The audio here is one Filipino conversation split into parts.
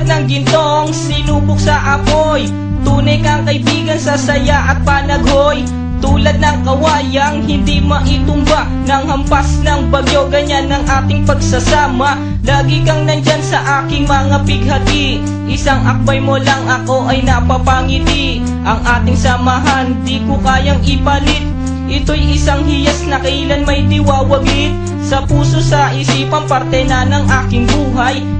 Tulad ng gintong sinubok sa apoy. Tunay kang kaibigan sa saya at panaghoy. Tulad ng kawayang hindi maitumba. Nang hampas ng bagyo ganyan ang ating pagsasama. Lagi kang nandyan sa aking mga bighati Isang akbay mo lang ako ay napapangiti. Ang ating samahan di ko kayang ipalit. Ito'y isang hiyas na kailan may diwawagit. Sa puso sa isipan parte na ng aking buhay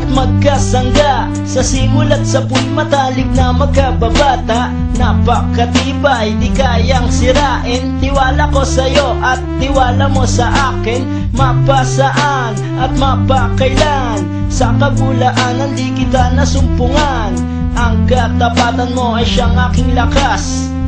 at magkasangga. Sa simulat sa puy matalik na magkababata. Napakatibay, di kayang sirain. Tiwala ko sa'yo at tiwala mo sa akin. Mapasaan at mapakailan. Sa kabulaanan di kita nasumpungan. Ang katapatan mo ay siyang aking lakas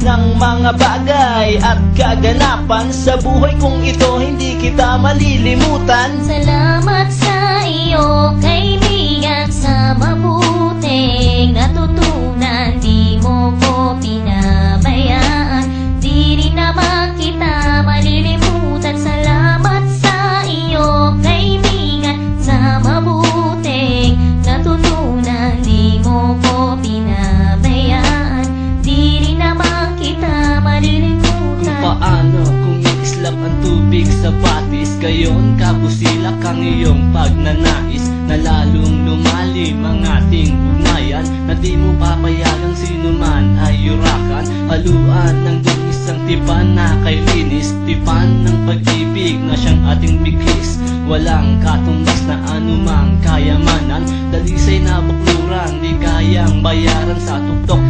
ng mga bagay at kaganapan Sa buhay kong ito hindi kita malilimutan. Salamat sa iyo, Gayon kabusilak ang iyong pagnanais Na lalong lumalim ang ating ugnayan Na di mo papayagang sino man ay yurakan. Haluan ng isang tipan na kay linis Tipan ng pag-ibig na siyang ating bigis Walang katumbas na anumang kayamanan Dalisay na bakluran Di kayang bayaran sa tuktok